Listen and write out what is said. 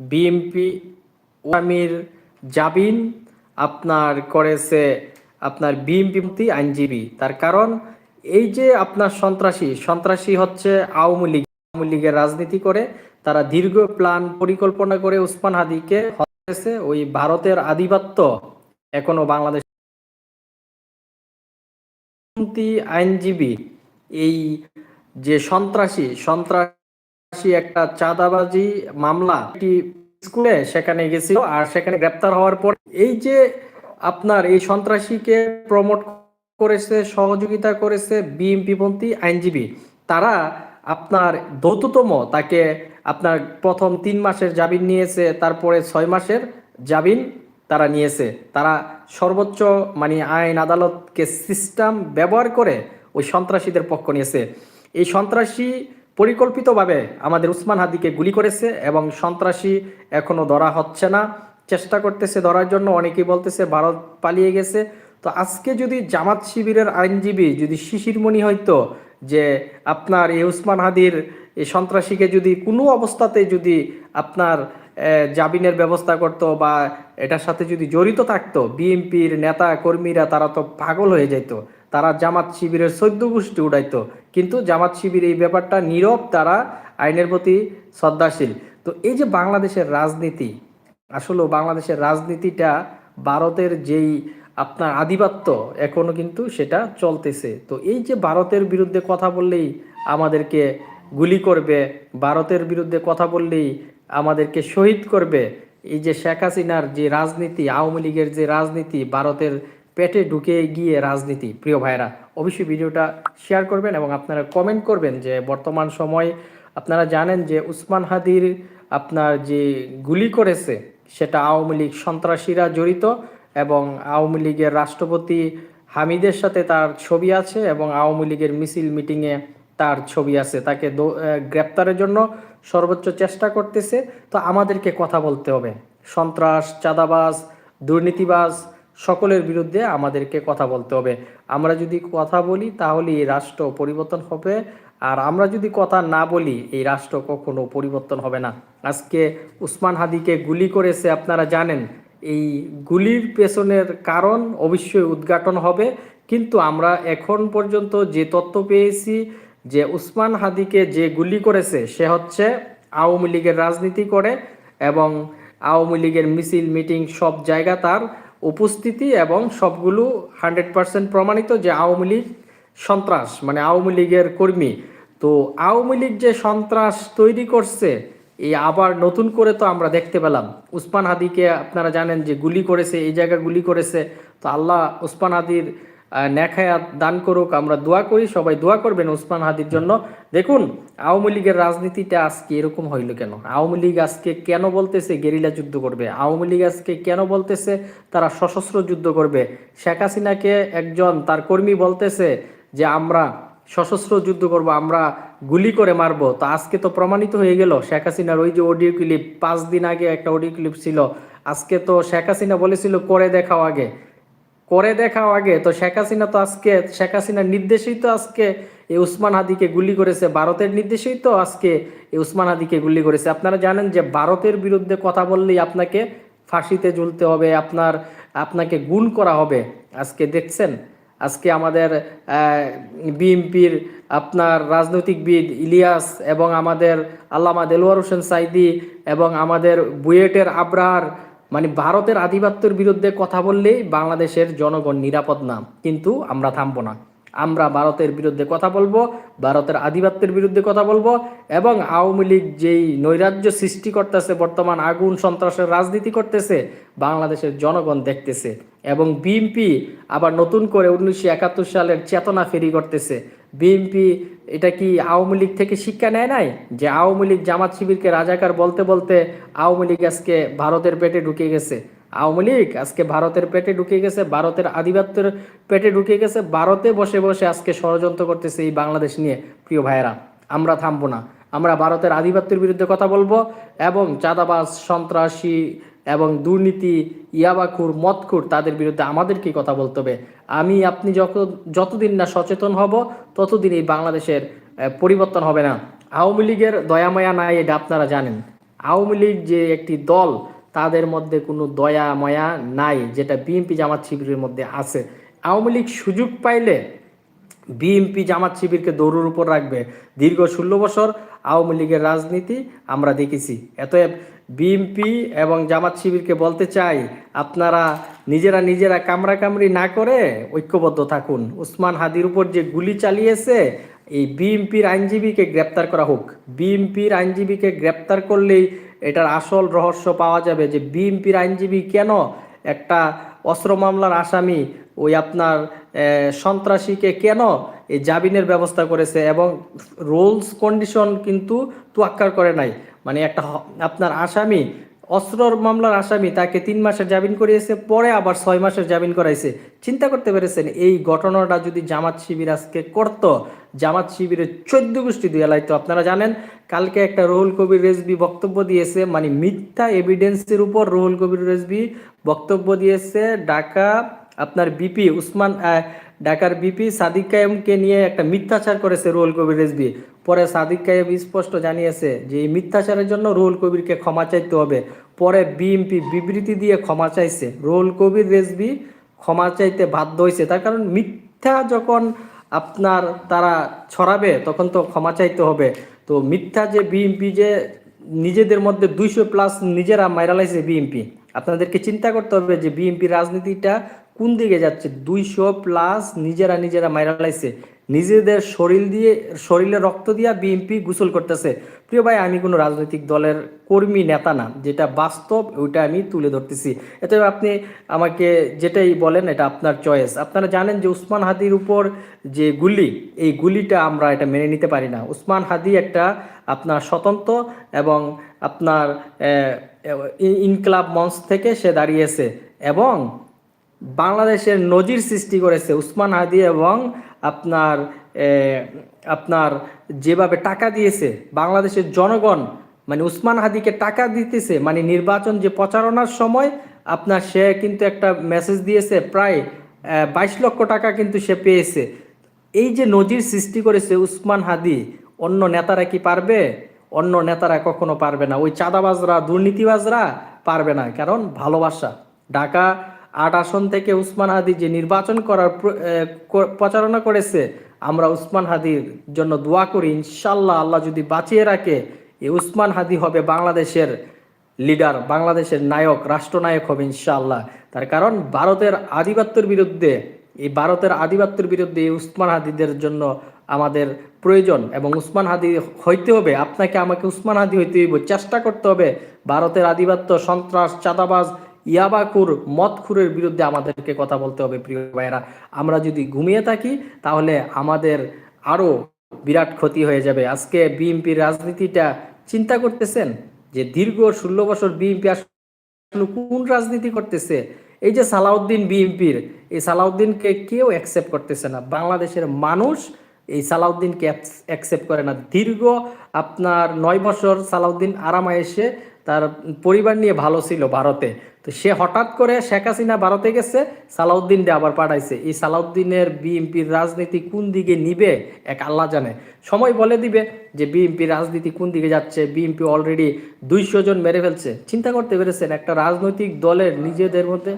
BMP ওয়ামির Zabin আপনার করেছে আপনার বিএমপি আইনজীবী। তার কারণ এই যে আপনার সন্ত্রাসী সন্ত্রাসী হচ্ছে আওয়ামী লীগ, আওয়ামী লীগের রাজনীতি করে, তারা দীর্ঘ প্ল্যান পরিকল্পনা করে উসমান হাদিকে হয়েছে ওই ভারতের আধিপত্য এখনও বাংলাদেশ আইনজীবী, এই যে সন্ত্রাসী সন্ত্রাসী একটা চাঁদাবাজি মামলা একটি স্কুলে, সেখানে গেছিল আর সেখানে গ্রেপ্তার হওয়ার পর এই যে আপনার এই সন্ত্রাসীকে প্রমোট করেছে, সহযোগিতা করেছে বিএমপিপন্থী আইনজীবী, তারা আপনার দ্রুততম তাকে আপনার প্রথম তিন মাসের জামিন নিয়েছে, তারপরে ছয় মাসের জামিন তারা নিয়েছে। তারা সর্বোচ্চ মানে আইন আদালতকে সিস্টেম ব্যবহার করে ওই সন্ত্রাসীদের পক্ষ নিয়েছে। এই সন্ত্রাসী পরিকল্পিতভাবে আমাদের উসমান হাদিকে গুলি করেছে এবং সন্ত্রাসী এখনও ধরা হচ্ছে না। চেষ্টা করতেছে ধরার জন্য, অনেকেই বলতেছে ভারত পালিয়ে গেছে। তো আজকে যদি জামাত শিবিরের আইনজীবী যদি শিশিরমণি হয়তো যে আপনার এই উসমান হাদির এই সন্ত্রাসীকে যদি কোনো অবস্থাতে যদি আপনার জামিনের ব্যবস্থা করত বা এটার সাথে যদি জড়িত থাকতো, বিএনপির নেতা কর্মীরা তারা তো পাগল হয়ে যেত তারা জামাত শিবিরের চোদ্দ গোষ্ঠী উড়াইতো। কিন্তু জামাত শিবির এই ব্যাপারটা নীরব, তারা আইনের প্রতি শ্রদ্ধাশীল। তো এই যে বাংলাদেশের রাজনীতি, আসলে বাংলাদেশের রাজনীতিটা ভারতের যেই আপনার আধিপত্য, এখনও কিন্তু সেটা চলতেছে। তো এই যে ভারতের বিরুদ্ধে কথা বললেই আমাদেরকে গুলি করবে, ভারতের বিরুদ্ধে কথা বললেই আমাদেরকে শহীদ করবে, এই যে শেখ হাসিনার যে রাজনীতি, আওয়ামী লীগের যে রাজনীতি, ভারতের পেটে ঢুকে গিয়ে রাজনীতি। প্রিয় ভাইরা অবশ্যই ভিডিওটা শেয়ার করবেন এবং আপনারা কমেন্ট করবেন যে বর্তমান সময় আপনারা জানেন যে উসমান হাদির আপনার যে গুলি করেছে, সেটা আওয়ামী লীগ সন্ত্রাসীরা জড়িত এবং আওয়ামী লীগের রাষ্ট্রপতি হামিদের সাথে তার ছবি আছে এবং আওয়ামী লীগের মিছিল মিটিংয়ে তার ছবি আছে। তাকে গ্রেপ্তারের জন্য সর্বোচ্চ চেষ্টা করতেছে। তো আমাদেরকে কথা বলতে হবে। সন্ত্রাস, চাঁদাবাজ, দুর্নীতিবাজ সকলের বিরুদ্ধে আমাদেরকে কথা বলতে হবে। আমরা যদি কথা বলি, তাহলে এই রাষ্ট্র পরিবর্তন হবে। আর আমরা যদি কথা না বলি, এই রাষ্ট্র কখনো পরিবর্তন হবে না। আজকে উসমান হাদিকে গুলি করেছে, আপনারা জানেন। এই গুলির পেছনের কারণ অবশ্যই উদ্ঘাটন হবে। কিন্তু আমরা এখন পর্যন্ত যে তথ্য পেয়েছি, যে উসমান হাদিকে যে গুলি করেছে, সে হচ্ছে আওয়ামী লীগের রাজনীতি করে এবং আওয়ামী লীগের মিছিল, মিটিং সব জায়গা তার। উপস্থিতি এবং সবগুলো হান্ড্রেড পার্সেন্ট প্রমাণিত যে আওয়ামী লীগ সন্ত্রাস মানে আওয়ামী লীগের কর্মী। তো আওয়ামী লীগ যে সন্ত্রাস তৈরি করছে, এই আবার নতুন করে তো আমরা দেখতে পেলাম। উসমান হাদিকে আপনারা জানেন যে গুলি করেছে, এই জায়গায় গুলি করেছে। তো আল্লাহ উসমান হাদির আহ, নেখায়াত দান করুক আমরা দোয়া করি সবাই দোয়া করবেন উসমান হাদির জন্য। দেখুন আওয়ামী লীগের রাজনীতিটা আজকে এরকম হইল কেন? আওয়ামী লীগ আজকে কেন বলতেছে গেরিলা যুদ্ধ করবে? আওয়ামী লীগ আজকে কেন বলতেছে তারা সশস্ত্র যুদ্ধ করবে? শেখ হাসিনাকে একজন তার কর্মী বলতেছে যে আমরা সশস্ত্র যুদ্ধ করব আমরা গুলি করে মারবো। তো আজকে তো প্রমাণিত হয়ে গেল শেখ হাসিনার ওই যে অডিও ক্লিপ পাঁচ দিন আগে একটা অডিও ক্লিপ ছিল। আজকে তো শেখ হাসিনা বলেছিল করে দেখাও আগে। করে দেখাও আগে। তো শেখ হাসিনা তো আজকে, শেখ হাসিনার নির্দেশেই তো আজকে এই উসমান হাদিকে গুলি করেছে। ভারতের নির্দেশেই তো আজকে এই উসমান হাদিকে গুলি করেছে। আপনারা জানেন যে ভারতের বিরুদ্ধে কথা বললেই আপনাকে ফাঁসিতে ঝুলতে হবে, আপনার, আপনাকে গুণ করা হবে। আজকে দেখছেন? আজকে আমাদের বিএনপির আপনার রাজনৈতিকবিদ ইলিয়াস এবং আমাদের আল্লামা দেলোয়ার হোসেন সাইদি এবং আমাদের বুয়েটের আবরার মানে ভারতের আধিপত্যের বিরুদ্ধে কথা বললেই বাংলাদেশের জনগণ নিরাপদ না। কিন্তু আমরা থামবো না। আমরা ভারতের বিরুদ্ধে কথা বলব, ভারতের আধিপত্যের বিরুদ্ধে কথা বলব এবং আওয়ামী লীগ যেই নৈরাজ্য সৃষ্টি করতেছে বর্তমান আগুন, সন্ত্রাসের রাজনীতি করতেছে, বাংলাদেশের জনগণ দেখতেছে। এবং বিএনপি আবার নতুন করে উনিশশো একাত্তর সালের চেতনা ফেরি করতেছে। বিএনপি এটা কি আওয়ামী লীগ থেকে শিক্ষা নেয় নাই? যে আওয়ামী লীগ জামাত শিবিরকে রাজাকার বলতে বলতে আওয়ামী লীগ আজকে ভারতের পেটে ঢুকে গেছে। আওয়ামী লীগ আজকে ভারতের পেটে ঢুকে গেছে, ভারতের আধিপত্যের পেটে ঢুকে গেছে, ভারতে বসে বসে আজকে ষড়যন্ত্র করতেছে এই বাংলাদেশ নিয়ে, প্রিয় ভাইয়েরা। আমরা থামবো না। আমরা ভারতের আধিপত্যের বিরুদ্ধে কথা বলব এবং চাঁদাবাজ, সন্ত্রাসী এবং দুর্নীতি, ইয়াবাখুর, মদখুর তাদের বিরুদ্ধে আমাদেরকে কথা বলতে হবে। আমি, আপনি যত, যতদিন না সচেতন হব ততদিন এই বাংলাদেশের পরিবর্তন হবে না। আওয়ামী লীগের দয়াময়া নাই, এটা আপনারা জানেন। আওয়ামী লীগ যে একটি দল, তাদের মধ্যে কোনো দয়া ময়া নাই, যেটা বিএনপি জামাত শিবিরের মধ্যে আছে। আওয়ামী লীগ সুযোগ পাইলে বিএনপি জামাত শিবিরকে দৌড়ের উপর রাখবে। দীর্ঘ ষোলো বছর আওয়ামী লীগের রাজনীতি আমরা দেখেছি। এতএব বিএনপি এবং জামাত শিবিরকে বলতে চাই, আপনারা নিজেরা নিজেরা কামড়াকামড়ি না করে ঐক্যবদ্ধ থাকুন। উসমান হাদির উপর যে গুলি চালিয়েছে, এই বিএমপির আইনজীবীকে গ্রেপ্তার করা হোক। বিএমপির আইনজীবীকে গ্রেপ্তার করলেই এটার আসল রহস্য পাওয়া যাবে যে বিএমপির আইনজীবী কেন একটা অস্ত্র মামলার আসামি ওই আপনার সন্ত্রাসীকে কেন এই জামিনের ব্যবস্থা করেছে এবং রুলস কন্ডিশন কিন্তু তোয়াক্কার করে নাই। মানে একটা আপনার আসামি অস্ত্রর মামলার আসামি তাকে তিন মাসের জামিন করিয়েছে, পরে আবার ছয় মাসের জামিন করাইছে। চিন্তা করতে পেরেছেন, এই ঘটনাটা যদি জামাত শিবির আজকে করত, জামাত শিবিরের চোদ্দ গোষ্ঠী দিয়ে লাইতো আপনারা জানেন, কালকে একটা রুহুল কবির রেজবি বক্তব্য দিয়েছে মানে মিথ্যা এভিডেন্সের উপর রুহুল কবির রেজবি বক্তব্য দিয়েছে, ঢাকা আপনার বিপি উসমান ঢাকার বিপি সাদিক কায়েমকে নিয়ে একটা মিথ্যাচার করেছে রুহুল কবির রেজবি পরে সাদিক কায়েম স্পষ্ট জানিয়েছে যে, এই মিথ্যাচারের জন্য রুহুল কবিরকে ক্ষমা চাইতে হবে। পরে বিএমপি বিবৃতি দিয়ে ক্ষমা চাইছে। রুহুল কবির রেজবি ক্ষমা চাইতে বাধ্য হয়েছে। তার কারণ মিথ্যা যখন আপনার তারা ছড়াবে, তখন তো ক্ষমা চাইতে হবে। তো মিথ্যা যে বিএমপি যে নিজেদের মধ্যে দুইশো প্লাস নিজেরা মাইরালাইছে বিএমপি আপনাদেরকে চিন্তা করতে হবে যে, বিএনপি রাজনীতিটা কোন দিকে যাচ্ছে? দুইশো প্লাস নিজেরা নিজেরা মাইরালাইছে নিজেদের শরীর দিয়ে, শরীরে রক্ত দিয়া বিএনপি গোসল করতেছে। প্রিয় ভাই, আমি কোনো রাজনৈতিক দলের কর্মী, নেতা না। যেটা বাস্তব, ওইটা আমি তুলে ধরতেছি। এতে আপনি আমাকে যেটাই বলেন, এটা আপনার চয়েস আপনারা জানেন যে উসমান হাদির উপর যে গুলি, এই গুলিটা আমরা এটা মেনে নিতে পারি না। উসমান হাদি একটা আপনার স্বতন্ত্র এবং আপনার ইনকলাব মঞ্চ থেকে সে দাঁড়িয়েছে। এবং বাংলাদেশের নজির সৃষ্টি করেছে উসমান হাদি এবং আপনার আপনার যেভাবে টাকা দিয়েছে, বাংলাদেশের জনগণ মানে উসমান হাদিকে টাকা দিতেছে মানে নির্বাচন যে প্রচারণার সময়, আপনার সে কিন্তু একটা মেসেজ দিয়েছে, প্রায় বাইশ লক্ষ টাকা কিন্তু সে পেয়েছে। এই যে নজির সৃষ্টি করেছে উসমান হাদি, অন্য নেতারা কি পারবে? অন্য নেতারা কখনো পারবে না। ওই চাঁদাবাজরা, দুর্নীতিবাজরা পারবে না। কারণ ভালোবাসা। ঢাকা আট আসন থেকে উসমান হাদি যে নির্বাচন করার প্রচারণা করেছে, আমরা উসমান হাদির জন্য দোয়া করি ইনশাল্লাহ আল্লাহ যদি বাঁচিয়ে রাখে এই উসমান হাদি হবে বাংলাদেশের লিডার বাংলাদেশের নায়ক, রাষ্ট্রনায়ক হবে ইনশাআল্লাহ। তার কারণ ভারতের আধিপত্যের বিরুদ্ধে, এই ভারতের আধিপত্যের বিরুদ্ধে এই উসমান হাদিদের জন্য আমাদের প্রয়োজন এবং উসমান হাদি হইতে হবে, আপনাকে আমাকে উসমান হাদি হইতে হইব, চেষ্টা করতে হবে। ভারতের আধিপত্য, সন্ত্রাস, চাঁদাবাজ ইয়াবাকুর, মদখুরের বিরুদ্ধে আমাদেরকে কথা বলতে হবে, প্রিয় ভাইয়েরা। আমরা যদি ঘুমিয়ে থাকি, তাহলে আমাদের আরও বিরাট ক্ষতি হয়ে যাবে। আজকে বিএনপির রাজনীতিটা চিন্তা করতেছেন? যে দীর্ঘ ষোলো বছর বিএনপি আসলে কোন রাজনীতি করতেছে? এই যে সালাউদ্দিন বিএনপির, এই সালাউদ্দিনকে কেউ অ্যাকসেপ্ট করতেছে না। বাংলাদেশের মানুষ এই সালাউদ্দিনকে অ্যাকসেপ্ট করে না। দীর্ঘ আপনার নয় বছর সালাউদ্দিন আরামে এসে তার পরিবার নিয়ে ভালো ছিল ভারতে। তো সে হঠাৎ করে শেখ হাসিনা ভারতে গেছে সালাউদ্দিনকে আবার পাঠাইছে। এই সালাউদ্দিনের বিএনপির রাজনীতি কোন দিকে নিবে, এক আল্লাহ জানে। সময় বলে দিবে যে বিএনপির রাজনীতি কোন দিকে যাচ্ছে। বিএনপি অলরেডি দুইশো জন মেরে ফেলছে। চিন্তা করতে পেরেছেন একটা রাজনৈতিক দলের নিজেদের মধ্যে?